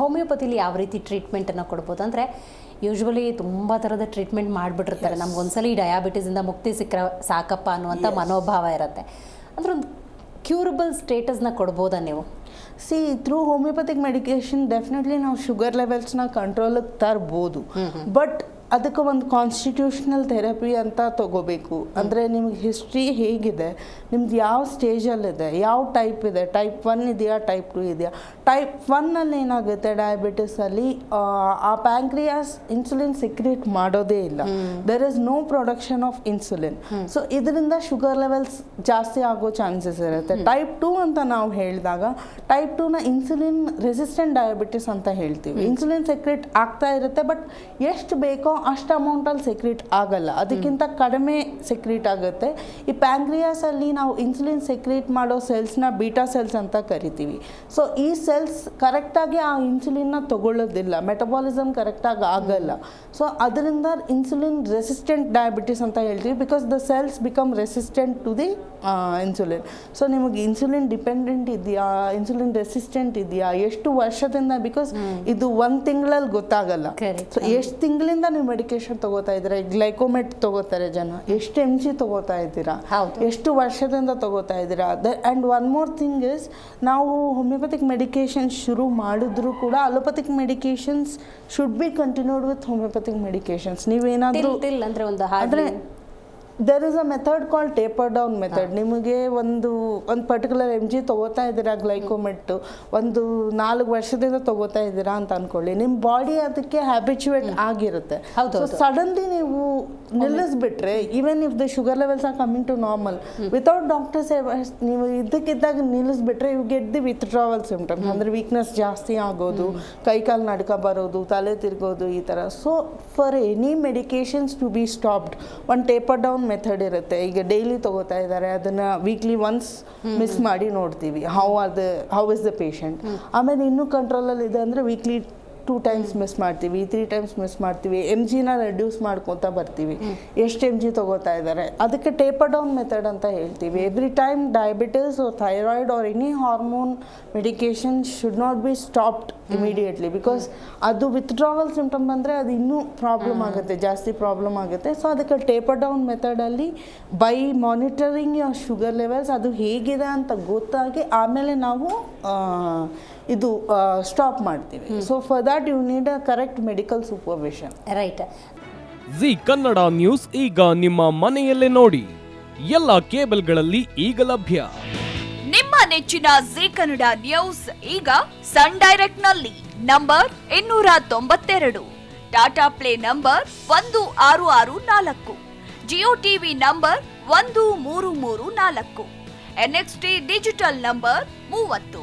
ಹೋಮಿಯೋಪತಿಲಿ ಯಾವ ರೀತಿ ಟ್ರೀಟ್ಮೆಂಟನ್ನು ಕೊಡ್ಬೋದು ಅಂದರೆ ಯೂಶ್ವಲಿ ತುಂಬ ಥರದ ಟ್ರೀಟ್ಮೆಂಟ್ ಮಾಡಿಬಿಟ್ಟಿರ್ತಾರೆ. ನಮ್ಗೊಂದ್ಸಲಿ ಡಯಾಬಿಟೀಸಿಂದ ಮುಕ್ತಿ ಸಿಕ್ಕರೆ ಸಾಕಪ್ಪ ಅನ್ನುವಂಥ ಮನೋಭಾವ ಇರುತ್ತೆ. ಅಂದ್ರೆ ಒಂದು ಕ್ಯೂರಬಲ್ ಸ್ಟೇಟಸ್ನ ಕೊಡ್ಬೋದಾ ನೀವು? See through homeopathic medication definitely ನಾವು ಶುಗರ್ ಲೆವೆಲ್ಸ್ನ ಕಂಟ್ರೋಲಿಗೆ ತರ್ಬೋದು. ಬಟ್ ಅದಕ್ಕೆ ಒಂದು ಕಾನ್ಸ್ಟಿಟ್ಯೂಷನಲ್ ಥೆರಪಿ ಅಂತ ತಗೋಬೇಕು. ಅಂದರೆ ನಿಮಗೆ ಹಿಸ್ಟ್ರಿ ಹೇಗಿದೆ ನಿಮ್ದು ಯಾವ ಸ್ಟೇಜಲ್ಲಿದೆ ಯಾವ ಟೈಪ್ ಇದೆ ಟೈಪ್ ಒನ್ ಇದೆಯಾ ಟೈಪ್ ಟು ಇದೆಯಾ? ಟೈಪ್ ಒನ್ನಲ್ಲಿ ಏನಾಗುತ್ತೆ ಡಯಾಬಿಟಿಸಲ್ಲಿ ಆ ಪ್ಯಾಂಕ್ರಿಯಾಸ್ ಇನ್ಸುಲಿನ್ ಸಿಕ್ರೇಟ್ ಮಾಡೋದೇ ಇಲ್ಲ. There is no production of insulin so ಇದರಿಂದ ಶುಗರ್ ಲೆವೆಲ್ಸ್ ಜಾಸ್ತಿ ಆಗೋ ಚಾನ್ಸಸ್ ಇರುತ್ತೆ. ಟೈಪ್ ಟು ಅಂತ ನಾವು ಹೇಳಿದಾಗ ಟೈಪ್ ಟೂನ ಇನ್ಸುಲಿನ್ ರೆಸಿಸ್ಟೆಂಟ್ ಡಯಾಬಿಟಿಸ್ ಅಂತ ಹೇಳ್ತೀವಿ. ಇನ್ಸುಲಿನ್ ಸೆಕ್ರೇಟ್ ಆಗ್ತಾ ಇರುತ್ತೆ ಬಟ್ ಎಷ್ಟು ಬೇಕೋ ಅಷ್ಟು ಅಮೌಂಟಲ್ಲಿ ಸೆಕ್ರೇಟ್ ಆಗಲ್ಲ. ಅದಕ್ಕಿಂತ ಕಡಿಮೆ ಸೆಕ್ರೇಟ್ ಆಗುತ್ತೆ. ಈ ಪ್ಯಾಂಕ್ರಿಯಾಸಲ್ಲಿ ನಾವು ಇನ್ಸುಲಿನ್ ಸೆಕ್ರೇಟ್ ಮಾಡೋ ಸೆಲ್ಸ್ನ ಬೀಟಾ ಸೆಲ್ಸ್ ಅಂತ ಕರಿತೀವಿ. ಸೊ ಈ ಸೆಲ್ಸ್ ಕರೆಕ್ಟಾಗಿ ಆ ಇನ್ಸುಲಿನ್ನ ತಗೊಳ್ಳೋದಿಲ್ಲ. ಮೆಟಬಾಲಿಸಮ್ ಕರೆಕ್ಟಾಗಿ ಆಗಲ್ಲ. ಸೊ ಅದರಿಂದ ಇನ್ಸುಲಿನ್ ರೆಸಿಸ್ಟೆಂಟ್ ಡಯಾಬಿಟಿಸ್ ಅಂತ ಹೇಳ್ತೀವಿ. Because the cells become resistant to the insulin. So ನಿಮಗೆ ಇನ್ಸುಲಿನ್ ಡಿಪೆಂಡೆಂಟ್ ಇದೆಯಾ? ಇನ್ಸುಲಿನ್ ರೆಸಿಸ್ಟೆಂಟ್ ಇದೆಯಾ? ಎಷ್ಟು ವರ್ಷದಿಂದ? ಬಿಕಾಸ್ ಇದು ಒಂದು ತಿಂಗಳಲ್ಲಿ ಗೊತ್ತಾಗಲ್ಲ. ಸೊ ಎಷ್ಟು ತಿಂಗಳಿಂದ ನೀವು ಮೆಡಿಕೇಶನ್ ತಗೋತಾ ಇದ್ದೀರಾ ಗ್ಲೈಕೋಮೆಟ್ ತಗೋತಾರೆ ಜನ. ಎಷ್ಟು ಎಂ ಜಿ ತಗೋತಾ ಇದ್ದೀರಾ. ಎಷ್ಟು ವರ್ಷದಿಂದ ತಗೋತಾ ಇದ್ದೀರಾ? And one more thing is ನಾವು ಹೋಮಿಯೋಪತಿಕ್ ಮೆಡಿಕೇಶನ್ ಶುರು ಮಾಡಿದ್ರು ಕೂಡ allopathic medications should be continued with homeopathic medications ನೀವೇನಾದರೂ ಅಂದರೆ ಒಂದು ಆದರೆ there is a method call taper down method ನಿಮಗೆ ಒಂದು ಒಂದು ಪರ್ಟಿಕ್ಯುಲರ್ ಎಂ ಜಿ ತೊಗೋತಾ ಇದ್ದೀರಾ ಗ್ಲೈಕೋಮೆಟ್ ಒಂದು ನಾಲ್ಕು ವರ್ಷದಿಂದ ತೊಗೋತಾ ಇದ್ದೀರಾ ಅಂತ ಅನ್ಕೊಳ್ಳಿ. ನಿಮ್ಮ ಬಾಡಿ ಅದಕ್ಕೆ ಹ್ಯಾಬಿಚುವೇಟ್ ಆಗಿರುತ್ತೆ. ಸಡನ್ಲಿ ನೀವು ನಿಲ್ಲಿಸ್ಬಿಟ್ರೆ even if the sugar levels are coming to normal without doctors ನೀವು ಇದ್ದಕ್ಕಿದ್ದಾಗ ನಿಲ್ಲಿಸ್ಬಿಟ್ರೆ you get the withdrawal symptoms ಅಂದರೆ ವೀಕ್ನೆಸ್ ಜಾಸ್ತಿ ಆಗೋದು ಕೈ ಕಾಲು ನಡ್ಕ ಬರೋದು ತಲೆ ತಿರ್ಗೋದು ಈ ಥರ so for any medications to be stopped one taper down method ಇರುತ್ತೆ. ಈಗ ಡೈಲಿ ತಗೋತಾ ಇದ್ದಾರೆ. ಅದನ್ನ ವೀಕ್ಲಿ ಒನ್ಸ್ ಮಿಸ್ ಮಾಡಿ ನೋಡ್ತೀವಿ. How are the how is the patient ಆಮೇಲೆ ಇನ್ನೂ ಕಂಟ್ರೋಲಲ್ಲಿ ಇದೆ ಅಂದರೆ ವೀಕ್ಲಿ ಟೂ ಟೈಮ್ಸ್ ಮಿಸ್ ಮಾಡ್ತೀವಿ ತ್ರೀ ಟೈಮ್ಸ್ ಮಿಸ್ ಮಾಡ್ತೀವಿ ಎಂ ಜಿನ ರೆಡ್ಯೂಸ್ ಮಾಡ್ಕೊತಾ ಬರ್ತೀವಿ. ಎಷ್ಟು ಎಂ ಜಿ ತೊಗೋತಾ ಇದ್ದಾರೆ ಅದಕ್ಕೆ ಟೇಪರ್ ಡೌನ್ ಮೆಥಡ್ ಅಂತ ಹೇಳ್ತೀವಿ. Every time diabetes thyroid or any hormone medication should not be stopped immediately because ಅದು ವಿತ್ಡ್ರಾವಲ್ ಸಿಂಪ್ಟಮ್ ಬಂದರೆ ಅದು ಇನ್ನೂ ಪ್ರಾಬ್ಲಮ್ ಆಗುತ್ತೆ ಜಾಸ್ತಿ ಪ್ರಾಬ್ಲಮ್ ಆಗುತ್ತೆ. ಸೊ ಅದಕ್ಕೆ taper down ಮೆಥಡಲ್ಲಿ by monitoring your sugar levels ಅದು ಹೇಗಿದೆ ಅಂತ ಗೊತ್ತಾಗಿ ಆಮೇಲೆ ನಾವು ಇದು ಸ್ಟಾಪ್ ಮಾಡ್ತೀವಿ. So for that you need a correct medical supervision right Zee Kannada news ಈಗ ನಿಮ್ಮ ಮನೆಯಲ್ಲೇ ನೋಡಿ. ಎಲ್ಲ ಕೇಬಲ್ಗಳಲ್ಲಿ ಈಗ ಲಭ್ಯ. ನಿಮ್ಮ ನೆಚ್ಚಿನ ಜಿ ಕನ್ನಡ ನ್ಯೂಸ್ ಈಗ ಸನ್ ಡೈರೆಕ್ಟ್ನಲ್ಲಿ ನಂಬರ್ ಇನ್ನೂರ ತೊಂಬತ್ತೆರಡು. ಟಾಟಾ ಪ್ಲೇ ನಂಬರ್ ಒಂದು ಆರು ಆರು ನಾಲ್ಕು. ಜಿಯೋ ಟಿವಿ ನಂಬರ್ ಒಂದು ಮೂರು ಮೂರು ನಾಲ್ಕು. ಎನ್ಎಕ್ಸ್ಟಿ ಡಿಜಿಟಲ್ ನಂಬರ್ ಮೂವತ್ತು.